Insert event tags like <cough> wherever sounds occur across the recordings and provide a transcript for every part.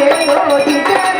ಕೇಳೋ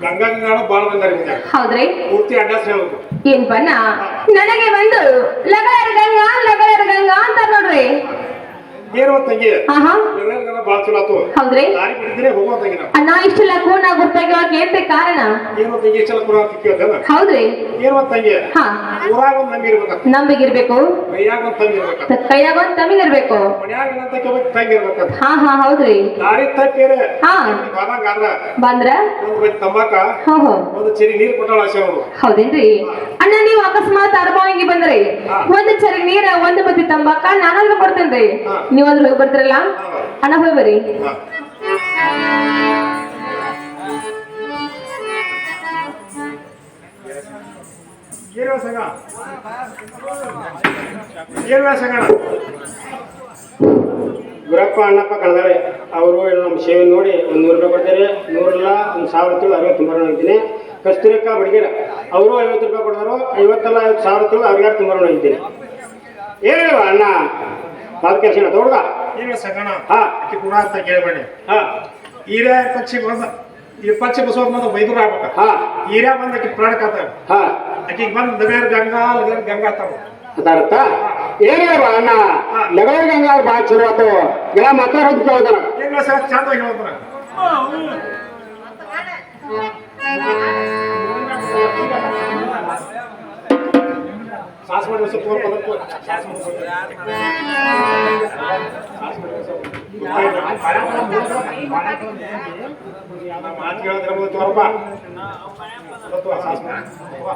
ಬಾಳ ಬಂದಾರ ಹೌದ್ರಿ? ಪೂರ್ತಿ ಅಡ್ರೆಸ್ ಹೇಳುದು ಏನ್ ಬಣ್ಣ ನನಗೆ ಬಂದು ಲಗರ ಗಂಗಾ ಲಗರ ಗಂಗಾ ಅಂತ ನೋಡ್ರಿ. ಏನು ತಂಗಿ? ಗಂಗಾ ಬಾಳ ಚಲೋ ಆತು. ಹೌದ್ರಿ? ದಾರಿ ಬಿಟ್ಟಿದ್ರೆ ಹೋಗೋ ತಂಗಿ ಅಣ್ಣ ಇಷ್ಟು ಕೂನ ಗುರ್ತಾಗಿವಾಗ ಏನ್ರಿ ಕಾರಣ? ಏನು ತಂಗಿ ಇಷ್ಟೆಲ್ಲ ಅಂತ ಕೇಳ್ತೇನ ಹೌದ್ರಿ. ಏನು ತಂಗಿ? ಹಾ. ಊರಾಗ ಒಂದ್ ನಂಬಿ ಇರ್ಬೇಕಂತ ನಂಬಿಗಿರ್ಬೇಕು. ಕೈಯಾಗ ಒಂದ್ ತಂಗಿ ಇರ್ಬೇಕು. ಕೈಯಾಗ ಒಂದ್ ತಮಿಗಿರ್ಬೇಕು ಮನ್ಯಾಗ ಏನಂತ ಕೇಳ್ಬೇಕು ತಂಗಿ ಇರ್ಬೇಕಂತ ಹಾ ಹಾ ಹೌದ್ರಿ. ದಾರಿ ತಪ್ಪೇರೆ ಹಾ. ಬಾದಾಗ ಆದ್ರ ಬಂದ್ರ? ಒಂದು ಬೈತ್ ತಂಬಾಕ ಹೋ ಹೋ. ಒಂದು ಚರಿ ನೀರ್ ಕೊಟ್ಟಾಳ ಆಸೆ ಅವರು ಹೌದೇನ್ರಿ. ಅಣ್ಣ ನೀವು ಅಕಸ್ಮಾತ್ ಅರಬಾವಿಗೆ ಬಂದ್ರಿ. ಹಾ. ಒಂದ್ ಚರಿ ನೀರ ಒಂದ್ ಬತ್ತಿ ತಂಬಾಕ ನಾನಾದ್ರೂ ಕೊಡ್ತೇನ್ರಿ. ಹಾ. ನೀವ್ ಅದ್ರ ಬರ್ತೀರಲ್ಲ. ಅಣ್ಣ ಹೋಗಿ ಬರ್ರಿ. ಗುರಪ್ಪ ಅಣ್ಣಪ್ಪ ಕಳೆದಾಳೆ ಅವರು ನಮ್ಮ ಸೇವೆ ನೋಡಿ ಒಂದು ನೂರು ರೂಪಾಯಿ ಕೊಡ್ತಾರೆ. ನೂರಲ್ಲ ಒಂದು ಸಾವಿರ ತಿಳು ಅರವತ್ತು ತುಂಬೋಣ ಇದ್ದೀನಿ ಕಸ್ತೂರಕ್ಕ ಬಡಿಗೆರ ಅವರು ಐವತ್ತು ರೂಪಾಯಿ ಕೊಡ್ತಾರೋ ಐವತ್ತಲ್ಲ ಐವತ್ತು ಸಾವಿರ ತಿಳು ಅವ್ರಿಗೆ ತುಂಬೋಣ ಇದ್ದೀನಿ ಏನಿಲ್ವ ಅಣ್ಣ? ಪಾದ ಕೆಲಸ ತಗೊಳ್ದ ಏನು ಸಗಣ ಹಾ. ಆಕಿ ಕೂಡ ಅಂತ ಕೇಳಬೇಡಿ. ಹಾ. ಈರೇ ಪಕ್ಷಿ ಬಂದ ಈ ಪಕ್ಷಿ ಬಸವತ್ ಬಂದ ವೈದ್ಯರು ಆಗ್ಬೇಕ. ಹಾ. ಈರೇ ಬಂದ ಆಕಿ ಪ್ರಾಣಕ್ ಆತ ಹಾ. ಬಂದ ದಗೇರ್ ಗಂಗಾ ಲಗೇರ್ ಗಂಗಾ ಆತಾವ ಅದಾರತ್ತ? ಏನಿಲ್ವ ಅಣ್ಣ? ಲಗಳ ಗಂಗಾ ಭಾಳ ಚಲೋ ಆತು. ಎಲ್ಲ ಮಾತಾಡೋದು ಏನು ಸರ್ ಚಂದ ಸ್ವಲ್ಪ ತೋರ್ ಪದಕ್ಕೂ ಸಾಸ್ ಮಾಡಿ ಸ್ವಲ್ಪ. ಸಾಸ್ ಮಾಡಿ ಸ್ವಲ್ಪ. ನಮ್ಮ ಮಾತು ಕೇಳಿದ್ರೆ ಮುಂದೆ ತೋರಪ್ಪ ಗೊತ್ತು, ಸಾಸ್ ಮಾಡಿ. ವಾ.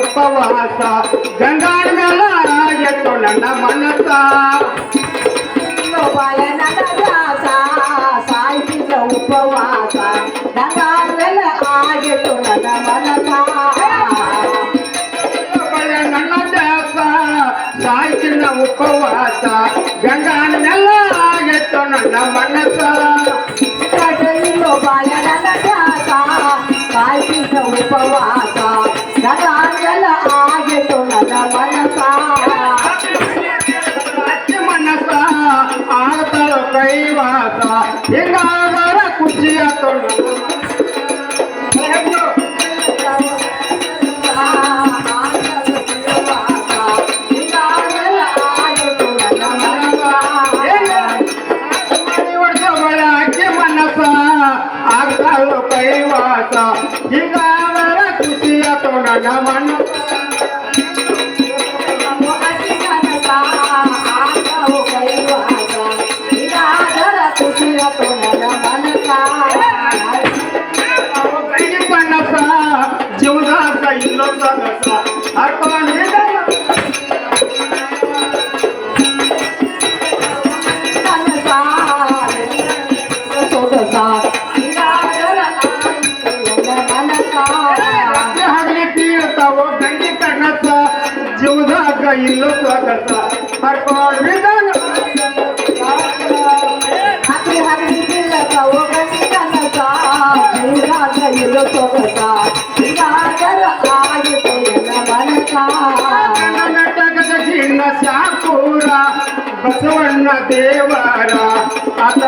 ಉಪವಾಸ ಗಂಗಾಳ ಎತ್ತು ನನ್ನ ಮನಸ್ಸ ಬಾಯ ನನ್ನ ನನ್ನ ಮನಸ್ಸ ಕಡಲಿರೋ ಬಾಯ ನನ್ನ ದಾಸ ಸಾಯಿಸಿದ ಉಪವಾಸ ನಂಗಾದ್ಮೇಲೆ కొడక ఇల్లు కొడక మర్కోడిదను హరి హరి పిల్లక ఒకటి కనక జీరాక ఇల్లు కొడక జీరాకర ఆగిపోయిన మనక కనటక చిన్న సాకూర బసవన్న దేవర అత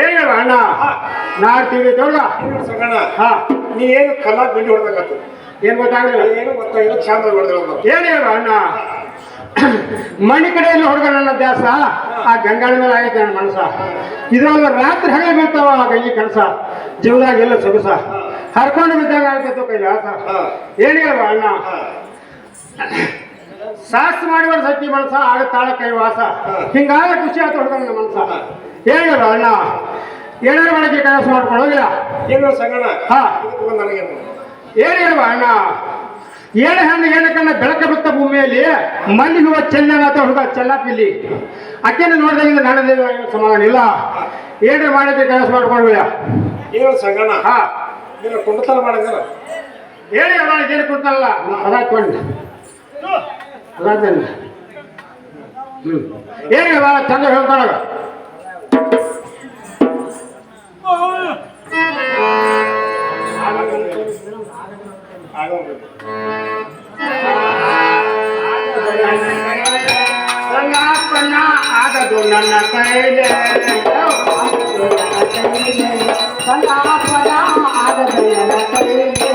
ಹೇಳ ಅಣ್ಣ. ನಾಡ್ತೀವಿ ತೋಳ ಸಂಗಣ್ಣ ಹಾ. ನೀ ಏನು ಕಲ್ಲ ಬಂಡಿ ಹೊಡೆದಾಗತ್ತು ಏನು ಗೊತ್ತಾಗಲಿಲ್ಲ? ಏನು ಗೊತ್ತಾಗಿಲ್ಲ ಚಂದ ಹೊಡೆದಿಲ್ಲ ಏನ್ ಹೇಳು ಅಣ್ಣ. ಮಣಿ ಕಡೆಯಲ್ಲಿ ಹೊಡೆದ ನನ್ನ ದ್ಯಾಸ ಆ ಗಂಗಾಳ ಮೇಲೆ ಆಗೈತೆ ನನ್ನ ಮನಸ ಇದರಲ್ಲ ರಾತ್ರಿ ಹಗಲು ಬೀಳ್ತಾವ ಆ ಗಂಗಿ ಕನಸ. ಜೀವದಾಗ ಎಲ್ಲ ಸೊಗಸ. ಹರ್ಕೊಂಡು ಬಿದ್ದಾಗ ಆಗ್ತೈತೋ ಕೈಲಾಸ. ಹಾ. ಏನ್ ಹೇಳುವ ಅಣ್ಣ. ಸಾಹಸ ಮಾಡಿವರ ಸತ್ತಿ ಮನಸ ಆಗ ತಾಳ ಕೈವಾಸ ಹಿಂಗಾಗ ಖುಷಿ ಆಯ್ತು ಹೊಡೆದ ನನ್ನ ಮನಸ ಹೇಳುವ ಅಣ್ಣ. ಏನಾರು ಮಾಡಕ್ಕೆ ಕೆಲಸ ಮಾಡ್ಕೊಂಡು ಹೋಗಿಲ್ಲ ಏನು ಸಂಗಣ ಹಾ. ನನಗೇನು ಏನ್? ಹೇಳುವ ಅಣ್ಣ? ಏಳು ಹಣ್ಣು ಏನಕ್ಕನ್ನ ಬೆಳಕ ಬಿತ್ತ ಭೂಮಿಯಲ್ಲಿ ಮಲ್ಲಿ ಹೂವ ಚೆನ್ನ ಹುಡುಗ ಚೆಲ್ಲಾಪಿಲ್ಲಿ. ಅಕ್ಕೇನ ನೋಡಿದಾಗಿಂದ ನಾಳೆ ಸಮಾಧಾನ ಇಲ್ಲ ಏನ್ರಿ ಮಾಡಿದ್ರೆ ಕೆಲಸ ಮಾಡ್ಕೊಂಡ್ಬಿಡ ಏನು ಸಂಗಣ್ಣ. ಹಾ. ನೀನು ಕುಂಡತನ ಮಾಡಿದ್ರ ಹೇಳಿ ಅಣ್ಣ ಏನು ಕೊಡ್ತಾರಲ್ಲ ಅದಾಕೊಂಡು ಅದಾದ್ಮೇಲೆ ಹ್ಮ್. ಹೇಳಿ ಭಾಳ ಚಂದ ಹೇಳ್ತಾರ ಸಂಗಾಪನ ಆಗದು ನನ್ನ ಕೈಲೇ ಸಂಗಾಪನ ಆಗದಯನ ಕೈಗೆ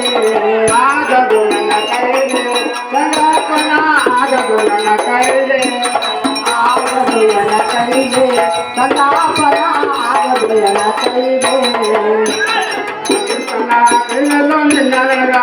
ಆಗದು ನನ್ನ ಕೈಲೇ ಸಂಗಾಪನ ಆಗದು ನನ್ನ ಕೈಲೇ ಆಗದಯನ ಕೈಗೆ ಸಂಗಾಪನ ಆಗದಯನ ಕೈಗೆ ನನ್ನ ಕೈಯಲ್ಲೋ ನಿನ್ನ ನನಗ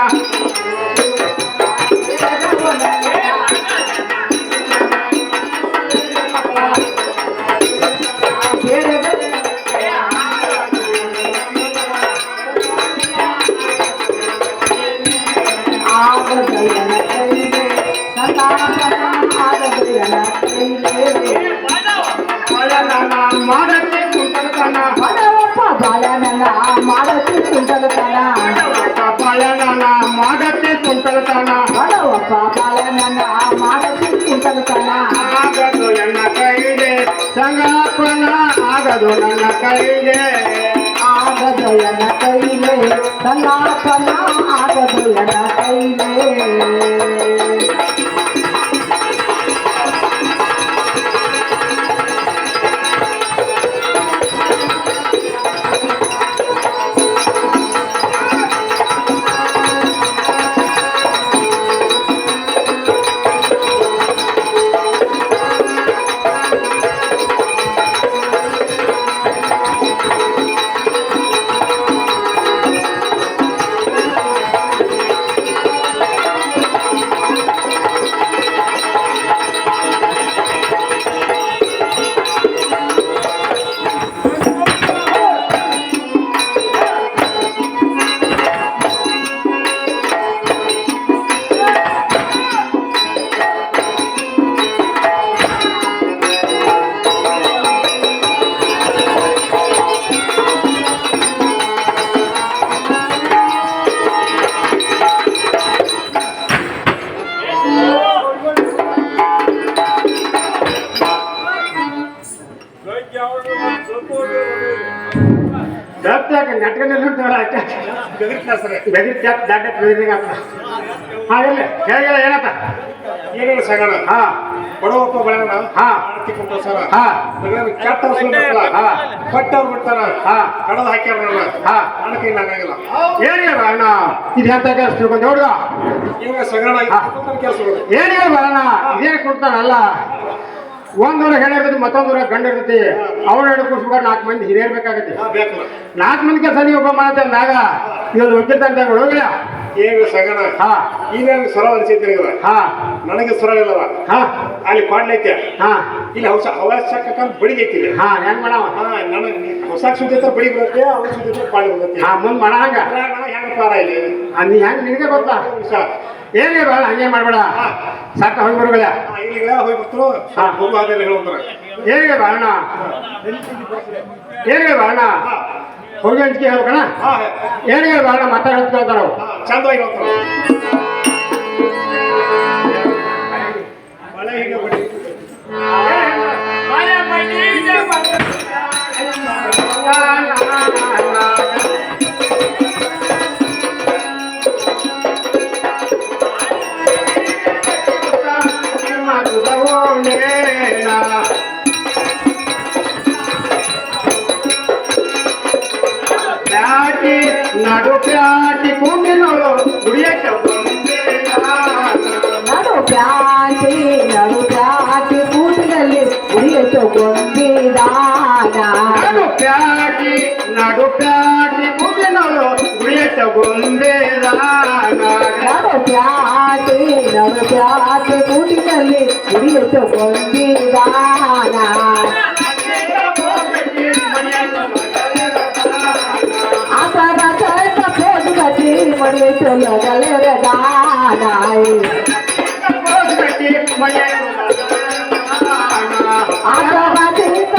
తన పడవ పాపాలన్న మాట తీసుకుంటాను తన ఆగదు ఎన్న కైలే సంగపన ఆగదు నన్న కైలే. ఆగదు ఎన్న కైలే సంగపన ఆగదు ఎన్న కైలే. ಬೆದರಿಕೆ ದಾಟ ಬೆದಿರಿಗ ಹಾ ಇಲ್ಲ ಹೇಳ ಏನಪ್ಪ? ಏನೇನು ಸಗಣ ಹಾ. ಬಡವಪ್ಪ ಬೆಳೆಯೋಣ ಹಾ. ಕೊಂಡ್ರು ಸರ. ಹಾ. ಕೆಟ್ಟ ಹಾ. ಕೊಟ್ಟವ್ರು ಬಿಡ್ತಾರ. ಹಾ. ಕಡದ ಹಾಕ್ಯಾರ ನನ್ನ ಹಾ. ನನ್ನ ಆಗಂಗಿಲ್ಲ ಏನಿಲ್ಲ ಅಣ್ಣ ಇದು ಎಂತ ಕೆಲಸ? ತಿಳ್ಕೊಂಡು ನೋಡುವ. ಇವಾಗ ಸಗಣ ಏನಿಲ್ಲ ಬರೋಣ ಇದೇನು ಕೊಡ್ತಾನಲ್ಲ ಒಂದೂರ ಹೆಣ್ಣು ಇರ್ತೈತಿ ಮತ್ತೊಂದೂರ ಗಂಡ ಇರ್ತೈತಿ ಅವ್ರು ಹೆಣ್ಣು ಕೂಡ್ಸ್ಬೇಕಾದ್ರೆ ನಾಲ್ಕು ಮಂದಿ ಹಿರಿಯರ್ ಬೇಕಾಗತ್ತೆ. ಬೇಕು ನಾಲ್ಕು ಮಂದಿ ಕೆಲಸ ನೀವು ಒಬ್ಬ ಮಾಡತ್ತೆ ಅಂದಾಗ ಇವತ್ತು ಒಕ್ಕಿರ್ತಂತ ಹೋಗಿಲ್ಲ ಏನು ಸಗಣ. ಹಾ. ಈಗ ನನಗೆ ಸ್ವರ ಅನಿಸೈತಿ ಹಾ. ನನಗೆ ಸ್ವರ ಇಲ್ಲವ. ಹಾ. ಅಲ್ಲಿ ಪಾಡ್ಲೈತೆ. ಹಾ. ಇಲ್ಲಿ ಹೊಸ ಅವಶ್ಯಕ ಬಡಿಗೈತಿ ಇಲ್ಲಿ. ಹಾ ಹೆಂಗ್ ಮಾಡವ? ಹಾ ನನಗೆ ಹೊಸ ಸುದ್ದಿತ ಬಡಿ ಬರುತ್ತೆ ಅವ್ರ ಸುದ್ದಿತ ಪಾಡಿ ಬರುತ್ತೆ ಹಾ ಮುಂದ್ ಮಾಡ ಹಂಗ ಹೆಂಗ ಪಾರ ಇಲ್ಲಿ? ನೀ ಹೆಂಗ್ ನಿನಗೆ ಗೊತ್ತಾ? ಏನಿಲ್ಲ ಬೇಡ ಹಂಗೆ ಮಾಡ್ಬೇಡ. ಸಾಕ ಹೋಗಿ ಬರುಗಳ ಏನೇ ಹೋಗಿ ಏನೇ ಹಾ. ಹೋಗು ಹಾದಲ್ಲಿ ಹೇಳುತ್ತಾರೆ ಏನಿಲ್ಲ ಬೇಡ ಏನಿಲ್ಲ ಬೇಡ ಹೋಗಿ ಹಂಚಿಕೆ ಹೇಳ್ಬೇಕಣ ಏನೇ ಬಾರಣ ಮತ್ತೆ ಹೇಳ್ತಾರ ಹಾ ಚಂದವಾಗಿ ಹೇಳ್ತಾರೆ. ಮಳೆ ಹೀಗೆ ಬಡಿ ಪ್ಯಾಟಿ ಕೂಮಿನೋಳು ಗುಡಿಯಕ್ಕೆ ನಡು ಪ್ಯಾಟಿ ನಡು ಪ್ಯಾಟಿ ಕೂಟದಲ್ಲಿ ಉಳಿಯಿತು ಗೊಂಬಿದಾನ ನಡು ಪ್ಯಾಟಿ ನಡು ಪ್ಯಾಟಿ ಕೂಮಿನೋಳು ಗುಡಿಯಕ್ಕೆ ಗೊಂಬೆದಾನ ನಡು ಪ್ಯಾಟಿ ನಡು ಪ್ಯಾಟಿ ಕೂಟಿನಲ್ಲಿ ಉಳಿಯಿತು ಗೊಂಬಿದಾನ ಆತರ ಸ್ವಲ್ಪ ಕೋಟಿ ಕಟ್ಟಿ ಮಡಿಯಿತು ಲಗಲರ ದಾನಾಯಿ ಆತರ ಸ್ವಲ್ಪ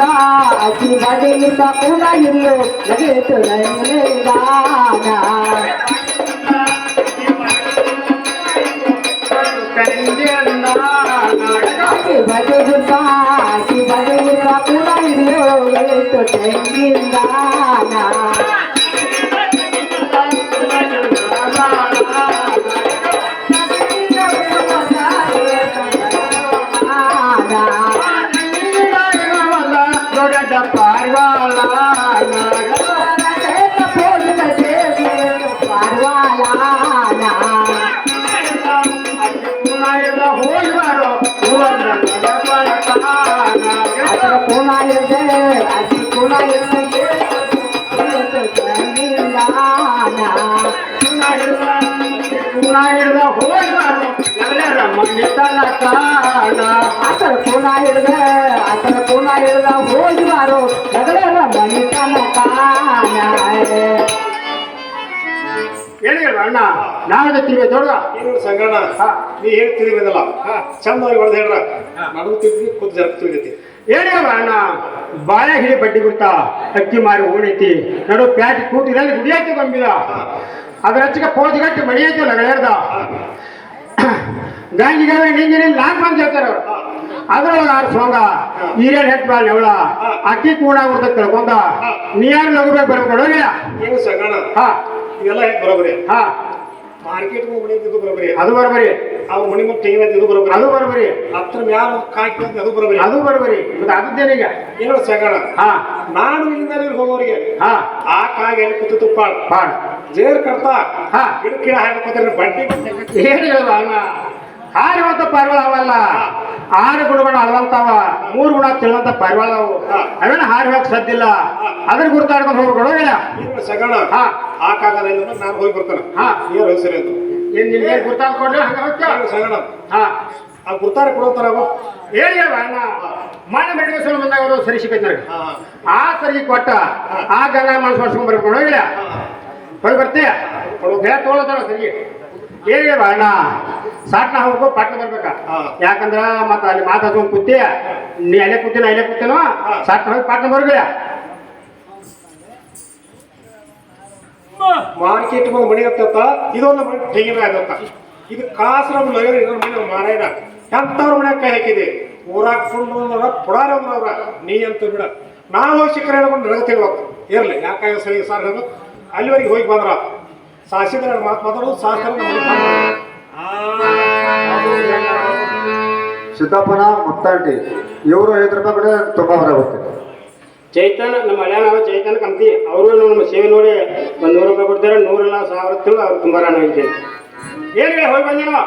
ता की बजे ता पूरा हिलो लगे तो नहीं गाना बजे ता की बजे ता पूरा हिलो लगे तो नहीं गाना ಆತರ ಕೋಣ. ಹಿಡ್ದ ಆತರ ಕೋಣ ಹಿಡ್ದ ಹೋಗಿ ಬಾರೋ ನಗರ ಮಣಿತನ ಕಾಣ. ಅಣ್ಣ ನಾಳೆ ತಿರುಗಿ ದೊಡ್ಡ ಏನು ಸಂಗಣ ಹಾ. ನೀ ಹೇಳಿ ಹಾ. ಚಂದವಾಗಿ ಹೊಡೆದು ಹೇಳ್ರ. ನಡುವು ತಿದ್ದಿ ಕೂತ್ ಜರಕ್ ಅಣ್ಣ ಬಾಳೆ ಹಿಡಿ ಬಡ್ಡಿ ಬಿಡ್ತಾ ಅಕ್ಕಿ ಮಾರಿ ಓಣೈತಿ ನಡು ಪ್ಯಾಟಿ ಕೂಟಿದಲ್ಲಿ ಗುಡಿಯಾಕಿ ಬಂಬಿದ. ಅದ್ರ ಹಚ್ಚಿಗೆ ಪೋಜ್ಗಟ್ಟಿ ಮಡಿಯೈತಿ ಲಗಳೇರ್ದ. <coughs> ಗಾಂಜಿಗಳ ನಿಂಗೆ ಲಾಕ್ ಮಂದಿ ಹೇಳ್ತಾರೆ ಅವ್ರು. ಅದ್ರೊಳಗೆ ಆರು ಸೋಂಗ. ಈರೇನ್ ಹೆಟ್ ಬಾಳ್ ನೆವಳ ಅಕ್ಕಿ ಕೂಡ ಆಗ್ಬಿಡ್ತ ತಿಳ್ಕೊಂಡ. ನೀ ಯಾರು ಲಘು ಬರ್ಬೇಕು ನೋಡಿಲ್ಲ ಏನು ಹಾ. ಇವೆಲ್ಲ ಹೆಟ್ ಬರೋಬ್ರಿ? ಹಾ. ಮಾರ್ಕೆಟ್ ಇದು ಬರೋಬರಿ ಅದು ಬರಬರಿ ಅವ್ರ ಮಣಿ ಮುಂದೆ ತೆಗಿಯೋದು ಇದು ಬರೋಬರಿ ಅದು ಬರಬರಿ ಹತ್ರ ಮ್ಯಾಲ ಅಂತ ಅದು ಬರೋಬರಿ ಅದು ಬರಬರಿ ಮತ್ತೆ ಅದದ್ದೇನೀಗ ಏನೋ ಸಗಣ ಹಾ. ನಾನು ಇಲ್ಲಿಂದ ಹೋಗೋರಿಗೆ. ಹಾ. ಆ ಕಾಗೆ ಎಲ್ಲಿ ಕೂತು ತುಪ್ಪಾಳ ಪಾಡ್ ಜೇರ್ ಕರ್ತಾ. ಹಾ. ಗಿಡ ಗಿಡ ಹಾಕೋತಾರೆ ಬಡ್ಡಿ ಏನು ಹೇಳುವ ಮತ್ತು ಪಾರಿವಾಳ ಅವಲ್ಲ. ಆರು ಗುಣಗಳು ಅಳವಂತಾವ ಮೂರು ಗುಣ ತಿಳುವಂತ ಪಾರಿವಾಳ ಅವು ಅವೇನ ಹಾರಿ ಹೋಗಕ್ ಸದ್ದಿಲ್ಲ ಅದ್ರ ಗುರ್ತಾಡ್ಕೊಂಡು ಹೋಗ್ಬಿಡೋ ಇಲ್ಲ? ಸಗಣ. ಹಾ. ಆ ಕಾಗದಲ್ಲಿ ನಾನು ಹೋಗಿ ಬರ್ತಾನೆ. ಹಾ. ಏನು ಹೆಸರು ಅಂತ. ಏನ್ ನಿನ್ಗೆ ಗುರ್ತಾಡ್ಕೊಂಡ್ರೆ ಹಂಗ ಹೋಗ್ತ ಸಗಣ? ಹಾ. ಆ ಗುರ್ತಾರ ಕೊಡೋತಾರ ಅವ ಹೇಳಿ ಮನೆ ಮೆಡಿಕಲ್ ಬಂದಾಗ ಅವರು ಸರಿ ಸಿಕ್ಕೈತೆ ನನಗೆ ಆ ಸರಿ ಕೊಟ್ಟ ಆ ಗಂಗಾ ಮನಸ್ಸು ಬರ್ಕೊಂಡು ಹೋಗಿಲ್ಲ ಹೋಗಿ ಬರ್ತೀಯ? ಹೇಳ ಸರಿ ಏನ್ ಹೇಳುವ ಅಣ್ಣ. ಸಾಟ್ನ ಹೋಗ್ಬೇಕು ಪಟ್ನ ಬರ್ಬೇಕ. ಯಾಕಂದ್ರ ಮತ್ತ ಅಲ್ಲಿ ಮಾತಾಡ್ಕೊಂಡ್ ಕೂತಿ. ನೀ ಅಲ್ಲೇ ಕೂತಿನ ಅಲ್ಲೇ ಕೂತಿನೋ? ಸಾಟ್ನ ಹೋಗಿ ಪಟ್ನ ಬರ್ಬೇಕ ಮಾರ್ಕೆಟ್ ಇಟ್ಕೊಂಡು ಮಣಿ ಆಗ್ತತ್ತ ಇದೊಂದು ತೆಗಿನ ಆಗತ್ತ ಇದು ಕಾಸರ ಮನೆ ಮಾರಾಯಣ. ಎಂತವ್ರ ಮನೆ ಕೈ ಹಾಕಿದೆ? ಊರಾಗ ಫುಲ್ ಪುಡಾರ ಅವ್ರ ನೀ ಅಂತ ಬಿಡ. ನಾವು ಹೋಗಿ ಶಿಖರ ಹೇಳ್ಕೊಂಡು ತಿಳ್ಬೇಕು ಇರ್ಲಿ. ಯಾಕಾಗ ಸರಿ ಸಾರ್ ಅಲ್ಲಿವರೆಗೆ ಹೋಗಿ ಬಂದ್ರ. ಸಾಸಿದ್ರೆ ಮಾತು ಮಾತಾಡೋದು ಶಾಸ್ತ್ರ ಸಿದ್ದಪ್ಪನ ಮುತ್ತಾಂಟಿ ಇವರು ಐದು ರೂಪಾಯಿ ಕೂಡ ತುಂಬ ಹೊರಗುತ್ತೆ ಚೈತನ್ ನಮ್ಮ ಹಳ್ಯಾಣ ಚೈತನ್ ಕಂತಿ ಅವರು ನಮ್ಮ ಸೇವೆ ನೋಡಿ ಒಂದು ನೂರು ರೂಪಾಯಿ ಕೊಡ್ತಾರೆ ನೂರೆಲ್ಲ ಸಾವಿರ ತಿಂಗಳು ಅವ್ರು ತುಂಬ ರಾಣ ಏನು ಹೇಳಿ ಹೋಗಿ ಬಂದೇನೋ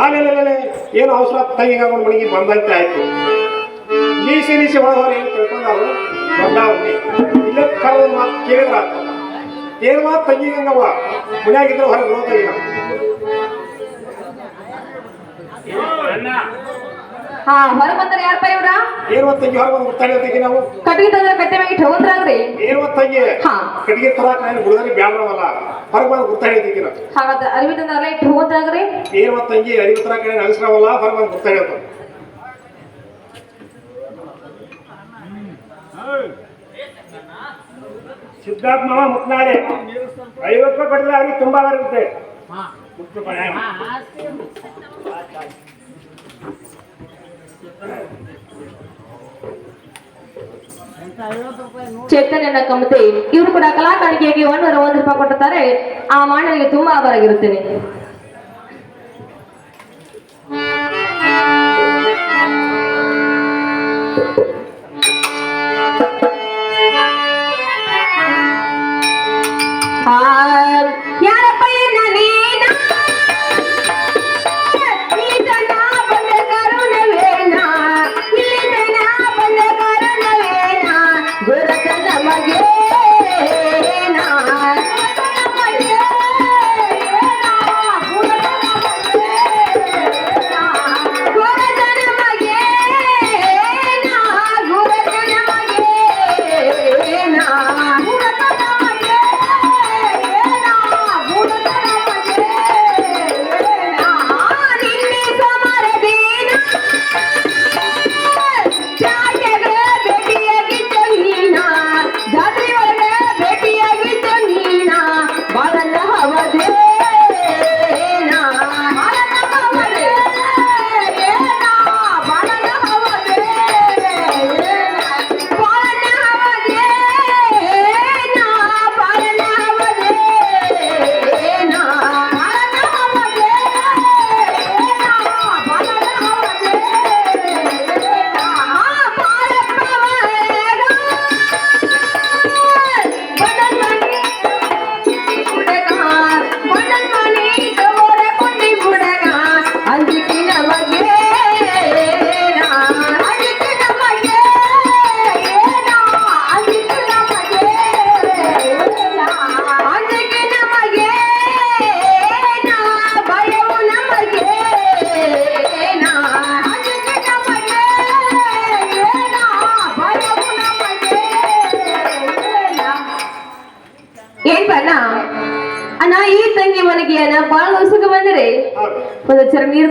ಆಮೇಲೆ ಏನು ಅವಸರ ತಂಗಿಗಾಕೊಂಡು ಮನೆಗೆ ಬಂದಂತೆ ಆಯ್ತು. ನೀಸಿ ಲೀಸಿ ಒಳಗೋರು ಏನು ತಿಳ್ಕೊಂಡು ಅವರು ಇಲ್ಲೇ ಕರೆದ ಮಾತು ಕೇಳಿದ್ರ ಏನು ಮಾತು ತಂಗಿಗಂಗವ್ವ? ಮನ್ಯಾಗಿದ್ರೆ ಹೊರಗೆ ಬರೋತಾಗಿ ಹಾ ಹೊರ ಬಂದ್ರ ಯಾರಪ್ಪ ಇವ್ರ ಮಾತು ತಂಗಿ ಅಂತ ಬಂದು ಗೊತ್ತಾಡಿ ಅಂತೀವಿ ನಾವು? ಕಟ್ಟಿಗೆ ತಂದ್ರೆ ಕಟ್ಟೆ ಮ್ಯಾಗ ಇಟ್ಟು ಹೋದ್ರಾಗ್ರಿ ತಂಗಿ ಹಾ. ಕಟ್ಟಿಗೆ ತರಾಕ ನಾನು ಹುಡುಗರಿ ಬ್ಯಾಡ್ರವಲ್ಲ ಹೊರಗೆ ಬಂದು ಗೊತ್ತಾಡಿ ಅಂತೀವಿ ನಾವು. ಹಾಗಾದ್ರೆ ಅರಿವಿ ತಂದ್ರಲ್ಲ ಇಟ್ಟು ಹೋದ್ರಾಗ್ರಿ ಏನು ಮಾತು ತಂಗಿ ಅರಿವು ತರಾಕ ನಾನು ಅಗಸ್ರವಲ್ಲ ಹೊರಗೆ ಬಂದು ಅಂತ ಸಿದ್ಧಾರ್ಥ ಮಾವ ಮುತ್ನಾಡೆ ಐವತ್ತು ರೂಪಾಯಿ ಕೊಟ್ಟಿದ್ರೆ ಅವ್ರಿಗೆ ತುಂಬಾ ಬರುತ್ತೆ. ಮುತ್ತು ಪಣ. ಚೈತನ್ಯನ ಕಮತೆ ಇವರು ಕೂಡ ಕಲಾಕಾರಿಕೆಗೆ ಒಂದು ರೂಪಾಯಿ ಕೊಟ್ಟಿರ್ತಾರೆ ಆ ಮಾಡಲಿಗೆ ತುಂಬಾ ಆಭಾರಾಗಿರುತ್ತೇನೆ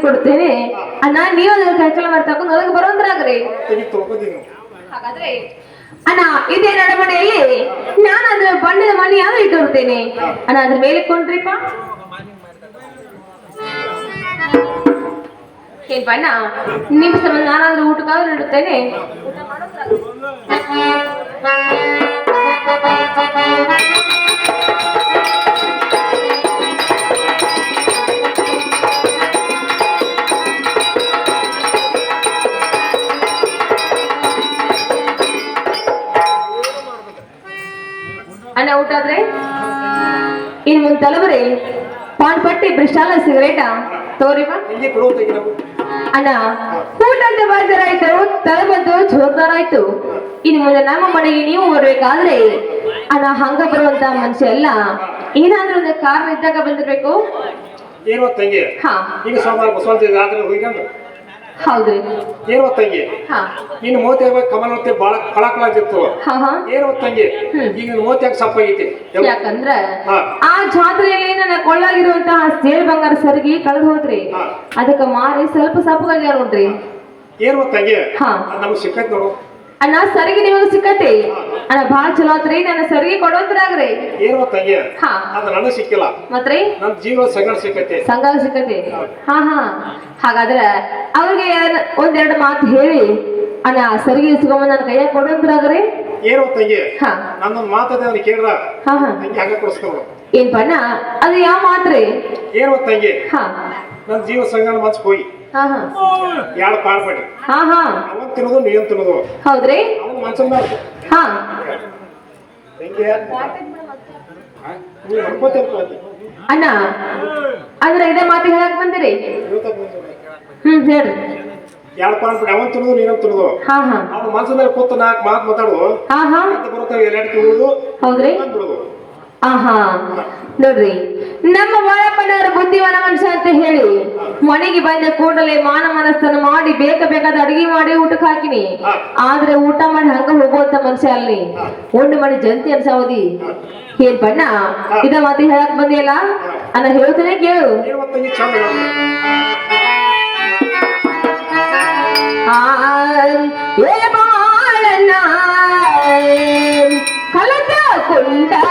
ಕೊಡ್ತೇನೆ. ಅಣ್ಣ ನೀವು ಅದನ್ನ ಕೈಚಲ ಮಾಡಿ ತಗೊಂಡು ಒಳಗೆ ಬರೋದ್ರಾಗ್ರಿ ಹಾಗಾದ್ರೆ ಅಣ್ಣ ಇದೇ ನಡವಣೆಯಲ್ಲಿ ನಾನು ಅದ್ರ ಬಣ್ಣದ ಮನೆ ಯಾವ್ದು ಇಟ್ಟಿರ್ತೇನೆ ಅಣ್ಣ ಅದ್ರ ಮೇಲೆ ಕೊಂಡ್ರಿಪ್ಪ. ಏನ್ ಬಣ್ಣ? ನಿಮ್ ಸಂಬಂಧ ನಾನಾದ್ರೂ ಊಟಕ್ಕಾದ್ರೂ ಇಡುತ್ತೇನೆ. ಊಟ ಮಾಡೋದ್ರಾಗ್ರಿ. ತಲಬರಿ ಪಾನ್ ಪಟ್ಟಿ ಬ್ರಿಸ್ಟಾಲ ಸಿಗರೇಟ? ಅಣ್ಣ ಊಟ ಅಂತ ಬರ್ದರಾಯ್ತು ತಲಬಂದು ಜೋರ್ದಾರ ಆಯ್ತು. ಇನ್ನು ಮುಂದೆ ನಮ್ಮ ಮನೆಗೆ ನೀವು ಬರ್ಬೇಕಾದ್ರೆ ಅಣ್ಣ ಹಂಗ ಬರುವಂತ ಮನುಷ್ಯ ಎಲ್ಲ ಏನಾದ್ರೂ ಒಂದು ಕಾರಣ ಇದ್ದಾಗ ಬಂದಿರ್ಬೇಕು. ಏನೋ ತಂಗಿ. ಹಾ. ಈಗ ಸೋಮವಾರ ಬಸವಂತ ಆದ್ರೆ ಹೋಗ್ಕೊಂಡು ಹೌದ್ರಿ. ಏನೋ ತಂಗಿ ಹಾ. ನಿನ್ನ ಮೋತಿ ಕಮಲ್ ಮತ್ತೆ ಬಾಳ ಕಳಕಳಾಗಿತ್ತು ಹಾ ಹಾ. ಏನೋ ತಂಗಿ ಈಗ ನಿನ್ನ ಮೋತಿ ಯಾಕೆ ಸಪ್ಪಾಗೈತಿ ಯಾಕಂದ್ರ. ಆ ಜಾತ್ರೆಯಲ್ಲಿ ನನ್ನ ಕೊಳ್ಳಾಗಿರುವಂತಹ ಸೇರ್ ಬಂಗಾರ ಸರಿಗೆ ಕಳೆದು ಹೋದ್ರಿ. ಅದಕ್ಕೆ ಅದಕ್ಕ ಮಾರಿ ಸ್ವಲ್ಪ ಸಪ್ಪಗಾಗ್ಯಾರ ನೋಡ್ರಿ ಏನೋ ತಂಗಿ ಹಾ. ನಮ್ಗೆ ಸಿಕ್ಕೈತ್ ನೋಡು. ಅಣ್ಣ ಸರಿಗೆ ನಿಮಗೆ ಸಿಕ್ಕತ್ತೆ? ಅಣ್ಣ ಬಾಳ ಚಲೋ ಆತ್ರಿ ನನ್ನ ಸರಿಗೆ ಕೊಡೋದ್ರಾಗ್ರಿ ಏನೋ ತಂಗಿ ಹಾ. ಅದು ನನಗೆ ಸಿಕ್ಕಿಲ್ಲ. ಮತ್ರಿ? ನನ್ನ ಜೀವ ಸಂಗಡ ಸಿಕ್ಕತ್ತೆ. ಸಂಘ ಸಿಕ್ಕತಿ ಹಾ. ಹಾ ಹಾಗಾದ್ರೆ ಅವ್ರಿಗೆ ಒಂದೆರಡು ಮಾತು ಹೇಳಿ. ಅಣ್ಣ ಸರಿಗೆ ಇಸ್ಕೊಂಬಂದ್ ನನ್ನ ಕೈಯಾಗ ಕೊಡೋದ್ರಾಗ್ರಿ ಏನೋ ತಂಗಿ ಹಾ. ನನ್ನೊಂದು ಮಾತದೆ ಅವ್ರಿಗೆ ಕೇಳ್ರ. ಹಾ ಹಾ. ತಂಗಿ ಹಂಗ ಕೊಡಿಸ್ಕೊಂಡು. ಏನ್ ಬಣ್ಣ ಅದು ಯಾವ ಮಾತ್ರಿ? ಏನೋ ತಂಗಿ ಹಾ. ನನ್ನ ಜೀವ ಸಂಗಡ ಮನ್ಸ್ ಹೋಗಿ ಹಾ ಹಾ. ಎರಡು ಪಾಡ್ಬೇಡಿ ಹಾ ಹಾ. ಅವನ್ ತಿನ್ನೋದು ನೀನ್ ತಿನ್ನೋದು. ಹೌದ್ರಿ? ಅವನ್ ಮನ್ಸನ್ ಮೇಲೆ ಹಾ. ನೀವು ಅಣ್ಣ ಅಂದ್ರೆ ಇದೇ ಮಾತು ಹೇಳಕ್ ಬಂದಿರಿ? ಹ್ಮ್ ಹೇಳ್ರಿ ಎರಡು ಪಾಡ್ಬೇಡಿ ಅವನ್ ತಿನ್ನೋದು ನೀನು ತಿನ್ನೋದು. ಹಾ ಹಾ. ಅವ್ನ ಮನ್ಸನ್ ಮೇಲೆ ಕೂತು ನಾಲ್ಕು ಮಾತು ಮಾತಾಡು. ಹಾ ಹಾ. ಅಂತ ಬರುತ್ತಾವೆ ಎರಡು ತಿನ್ನೋದು ಹೌದ್ರಿ? ಬಿಡೋದು ಆಹಾ. ನೋಡ್ರಿ, ನಮ್ಮ ಬಾಳಪ್ಪನವರ ಬುದ್ಧಿವನ ಮನುಷ್ಯ ಅಂತ ಹೇಳಿ ಮನೆಗೆ ಬಂದ ಕೂಡಲೇ ಮಾನ ಮನಸ್ಸನ್ನು ಮಾಡಿ ಬೇಕ ಬೇಕಾದ ಅಡಿಗೆ ಮಾಡಿ ಊಟಕ್ಕೆ ಹಾಕಿನಿ. ಆದ್ರೆ ಊಟ ಮಾಡಿ ಹಂಗ ಹೋಗುವಂತ ಮನುಷ್ಯ ಅಲ್ಲಿ ಉಂಡು ಮಾಡಿ ಜಂತಿ ಅನ್ಸಾವದಿ ಏನ್ ಬಣ್ಣ? ಇದ ಮಾತಿ ಹೇಳಕ್ ಬಂದಿಯಲ್ಲ? ಅನ್ನ ಹೇಳ್ತೇನೆ ಕೇಳು. ಬಾಳಣ್ಣ ಕಲತ ಕುಂಡಲ